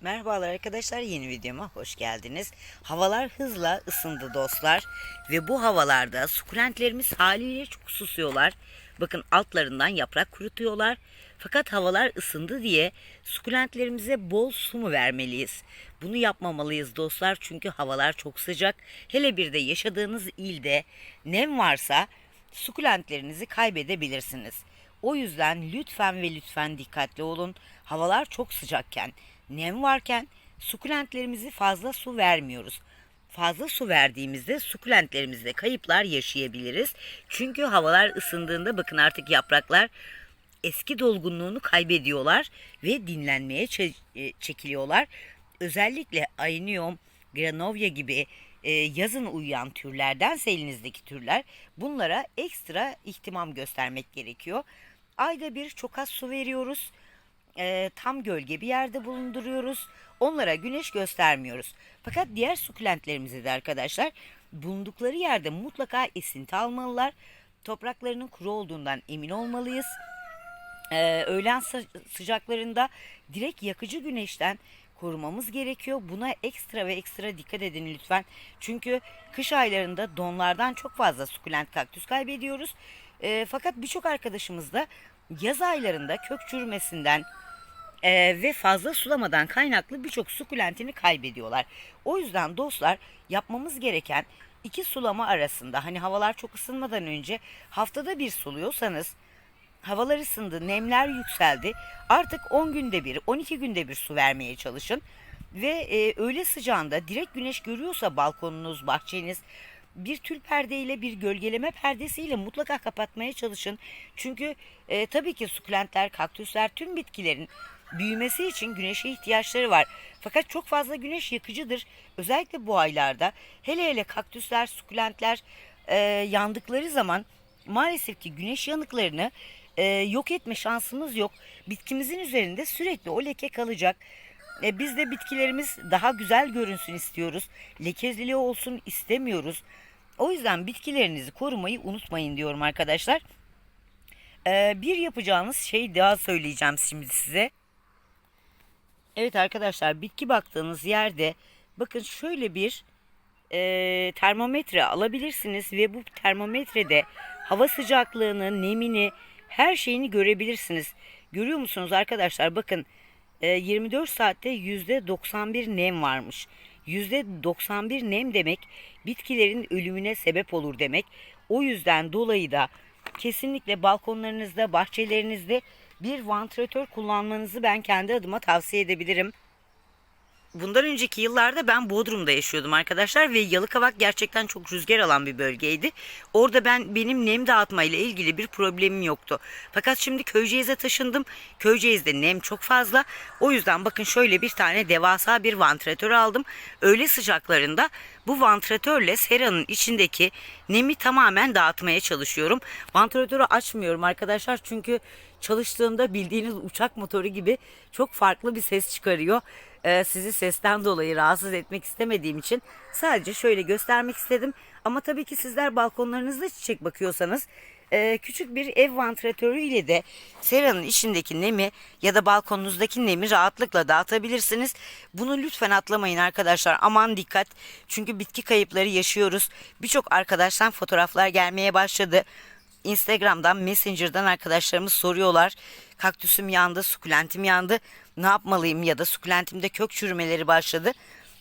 Merhabalar arkadaşlar yeni videoma hoş geldiniz. Havalar hızla ısındı dostlar ve bu havalarda sukulentlerimiz haliyle çok susuyorlar. Bakın altlarından yaprak kurutuyorlar. Fakat havalar ısındı diye sukulentlerimize bol su mu vermeliyiz? Bunu yapmamalıyız dostlar çünkü havalar çok sıcak. Hele bir de yaşadığınız ilde nem varsa sukulentlerinizi kaybedebilirsiniz. O yüzden lütfen ve lütfen dikkatli olun. Havalar çok sıcakken, nem varken sukulentlerimizi fazla su vermiyoruz. Fazla su verdiğimizde sukulentlerimizde kayıplar yaşayabiliriz. Çünkü havalar ısındığında bakın artık yapraklar eski dolgunluğunu kaybediyorlar ve dinlenmeye e, çekiliyorlar. Özellikle Ainium, Granovia gibi e, yazın uyuyan türlerdense elinizdeki türler bunlara ekstra ihtimam göstermek gerekiyor. Ayda bir çok az su veriyoruz. E, tam gölge bir yerde bulunduruyoruz. Onlara güneş göstermiyoruz. Fakat diğer sukulentlerimizi de arkadaşlar bulundukları yerde mutlaka esinti almalılar. Topraklarının kuru olduğundan emin olmalıyız e, öğlen sı- sıcaklarında direkt yakıcı güneşten korumamız gerekiyor. Buna ekstra ve ekstra dikkat edin lütfen. Çünkü kış aylarında donlardan çok fazla sukulent kaktüs kaybediyoruz. E, fakat birçok arkadaşımız da yaz aylarında kök çürümesinden e, ve fazla sulamadan kaynaklı birçok sukulentini kaybediyorlar. O yüzden dostlar yapmamız gereken iki sulama arasında hani havalar çok ısınmadan önce haftada bir suluyorsanız havalar ısındı, nemler yükseldi. Artık 10 günde bir, 12 günde bir su vermeye çalışın. Ve e, öğle sıcağında direkt güneş görüyorsa balkonunuz, bahçeniz bir tül perdeyle bir gölgeleme perdesiyle mutlaka kapatmaya çalışın. Çünkü e, tabii ki sukulentler, kaktüsler tüm bitkilerin büyümesi için güneşe ihtiyaçları var. Fakat çok fazla güneş yakıcıdır. Özellikle bu aylarda hele hele kaktüsler, sukulentler e, yandıkları zaman maalesef ki güneş yanıklarını e, yok etme şansımız yok. Bitkimizin üzerinde sürekli o leke kalacak. E, biz de bitkilerimiz daha güzel görünsün istiyoruz. Lekezliliği olsun istemiyoruz. O yüzden bitkilerinizi korumayı unutmayın diyorum arkadaşlar. E, bir yapacağınız şey daha söyleyeceğim şimdi size. Evet arkadaşlar bitki baktığınız yerde bakın şöyle bir e, termometre alabilirsiniz ve bu termometrede hava sıcaklığını, nemini, her şeyini görebilirsiniz. Görüyor musunuz arkadaşlar? Bakın e, 24 saatte %91 nem varmış. %91 nem demek bitkilerin ölümüne sebep olur demek. O yüzden dolayı da kesinlikle balkonlarınızda, bahçelerinizde bir vantilatör kullanmanızı ben kendi adıma tavsiye edebilirim. Bundan önceki yıllarda ben Bodrum'da yaşıyordum arkadaşlar ve Yalıkavak gerçekten çok rüzgar alan bir bölgeydi. Orada ben benim nem dağıtma ile ilgili bir problemim yoktu. Fakat şimdi Köyceğiz'e taşındım. Köyceğiz'de nem çok fazla. O yüzden bakın şöyle bir tane devasa bir vantilatör aldım. Öğle sıcaklarında bu vantilatörle seranın içindeki nemi tamamen dağıtmaya çalışıyorum. Vantilatörü açmıyorum arkadaşlar çünkü çalıştığında bildiğiniz uçak motoru gibi çok farklı bir ses çıkarıyor. Ee, sizi sesten dolayı rahatsız etmek istemediğim için sadece şöyle göstermek istedim. Ama tabii ki sizler balkonlarınızda çiçek bakıyorsanız e, küçük bir ev vantilatörü ile de seranın içindeki nemi ya da balkonunuzdaki nemi rahatlıkla dağıtabilirsiniz. Bunu lütfen atlamayın arkadaşlar. Aman dikkat. Çünkü bitki kayıpları yaşıyoruz. Birçok arkadaştan fotoğraflar gelmeye başladı. Instagram'dan, Messenger'dan arkadaşlarımız soruyorlar. Kaktüsüm yandı, sukulentim yandı. Ne yapmalıyım ya da sukulentimde kök çürümeleri başladı.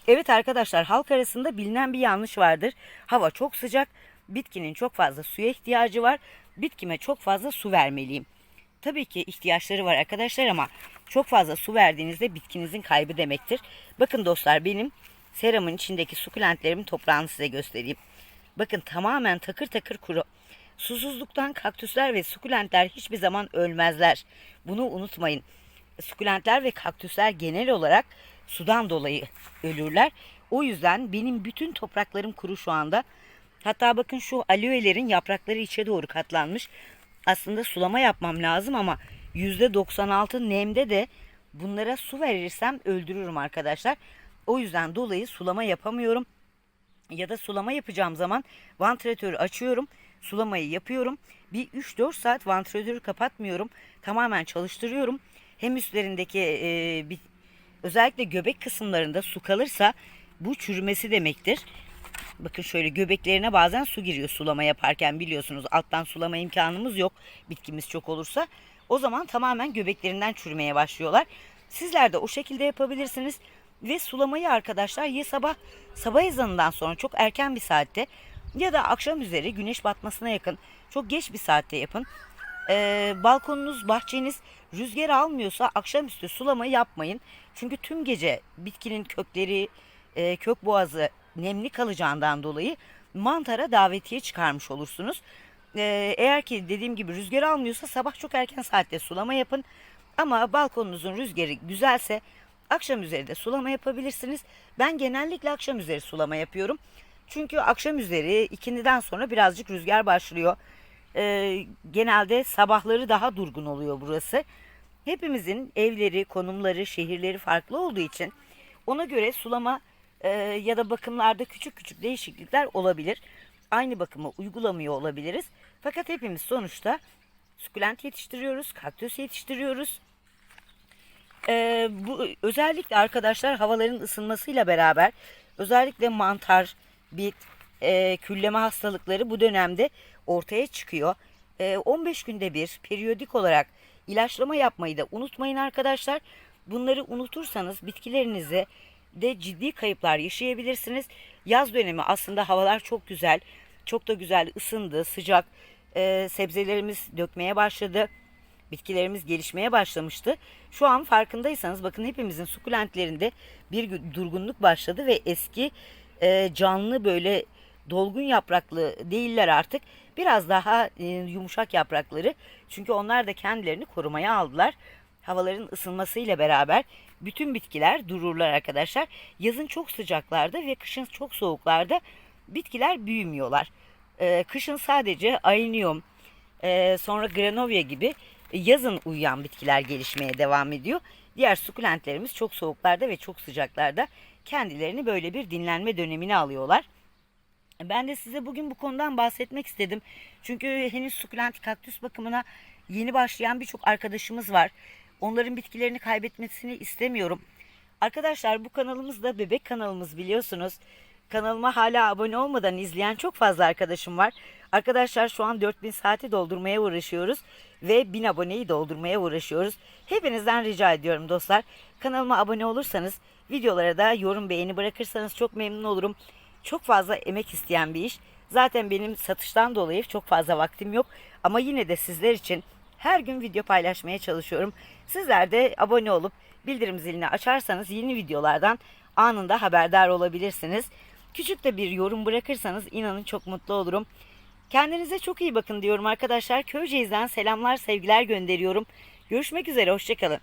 Evet arkadaşlar halk arasında bilinen bir yanlış vardır. Hava çok sıcak, bitkinin çok fazla suya ihtiyacı var. Bitkime çok fazla su vermeliyim. Tabii ki ihtiyaçları var arkadaşlar ama çok fazla su verdiğinizde bitkinizin kaybı demektir. Bakın dostlar benim seramın içindeki sukulentlerimin toprağını size göstereyim. Bakın tamamen takır takır kuru. Susuzluktan kaktüsler ve sukulentler hiçbir zaman ölmezler. Bunu unutmayın. Sukulentler ve kaktüsler genel olarak sudan dolayı ölürler. O yüzden benim bütün topraklarım kuru şu anda. Hatta bakın şu aloelerin yaprakları içe doğru katlanmış. Aslında sulama yapmam lazım ama %96 nemde de bunlara su verirsem öldürürüm arkadaşlar. O yüzden dolayı sulama yapamıyorum ya da sulama yapacağım zaman vantilatörü açıyorum. Sulamayı yapıyorum. Bir 3-4 saat vantilatörü kapatmıyorum. Tamamen çalıştırıyorum. Hem üstlerindeki e, bir Özellikle göbek kısımlarında su kalırsa bu çürümesi demektir. Bakın şöyle göbeklerine bazen su giriyor sulama yaparken biliyorsunuz alttan sulama imkanımız yok bitkimiz çok olursa. O zaman tamamen göbeklerinden çürümeye başlıyorlar. Sizler de o şekilde yapabilirsiniz. Ve sulamayı arkadaşlar ya sabah sabah ezanından sonra çok erken bir saatte ya da akşam üzeri güneş batmasına yakın çok geç bir saatte yapın. Ee, balkonunuz, bahçeniz rüzgar almıyorsa akşamüstü sulamayı yapmayın. Çünkü tüm gece bitkinin kökleri, e, kök boğazı nemli kalacağından dolayı mantara davetiye çıkarmış olursunuz. Ee, eğer ki dediğim gibi rüzgar almıyorsa sabah çok erken saatte sulama yapın. Ama balkonunuzun rüzgarı güzelse akşam üzeri de sulama yapabilirsiniz. Ben genellikle akşam üzeri sulama yapıyorum. Çünkü akşam üzeri ikindiden sonra birazcık rüzgar başlıyor. Ee, genelde sabahları daha durgun oluyor burası. Hepimizin evleri, konumları, şehirleri farklı olduğu için ona göre sulama e, ya da bakımlarda küçük küçük değişiklikler olabilir. Aynı bakımı uygulamıyor olabiliriz. Fakat hepimiz sonuçta sukulent yetiştiriyoruz, kaktüs yetiştiriyoruz. Ee, bu özellikle arkadaşlar havaların ısınmasıyla beraber özellikle mantar, bit, e, külleme hastalıkları bu dönemde ortaya çıkıyor. E, 15 günde bir periyodik olarak ilaçlama yapmayı da unutmayın arkadaşlar. Bunları unutursanız bitkilerinize de ciddi kayıplar yaşayabilirsiniz. Yaz dönemi aslında havalar çok güzel. Çok da güzel ısındı, sıcak. E, sebzelerimiz dökmeye başladı. Bitkilerimiz gelişmeye başlamıştı. Şu an farkındaysanız bakın hepimizin sukulentlerinde bir durgunluk başladı ve eski e, canlı böyle dolgun yapraklı değiller artık. Biraz daha e, yumuşak yaprakları. Çünkü onlar da kendilerini korumaya aldılar. Havaların ısınmasıyla beraber bütün bitkiler dururlar arkadaşlar. Yazın çok sıcaklarda ve kışın çok soğuklarda bitkiler büyümüyorlar. E, kışın sadece aynium, e, sonra granovia gibi yazın uyuyan bitkiler gelişmeye devam ediyor. Diğer sukulentlerimiz çok soğuklarda ve çok sıcaklarda kendilerini böyle bir dinlenme dönemine alıyorlar. Ben de size bugün bu konudan bahsetmek istedim. Çünkü henüz sukulent kaktüs bakımına yeni başlayan birçok arkadaşımız var. Onların bitkilerini kaybetmesini istemiyorum. Arkadaşlar bu kanalımız da bebek kanalımız biliyorsunuz. Kanalıma hala abone olmadan izleyen çok fazla arkadaşım var. Arkadaşlar şu an 4000 saati doldurmaya uğraşıyoruz ve 1000 aboneyi doldurmaya uğraşıyoruz. Hepinizden rica ediyorum dostlar. Kanalıma abone olursanız, videolara da yorum beğeni bırakırsanız çok memnun olurum. Çok fazla emek isteyen bir iş. Zaten benim satıştan dolayı çok fazla vaktim yok ama yine de sizler için her gün video paylaşmaya çalışıyorum. Sizler de abone olup bildirim zilini açarsanız yeni videolardan anında haberdar olabilirsiniz. Küçük de bir yorum bırakırsanız inanın çok mutlu olurum. Kendinize çok iyi bakın diyorum arkadaşlar. Köyceğiz'den selamlar, sevgiler gönderiyorum. Görüşmek üzere, hoşçakalın.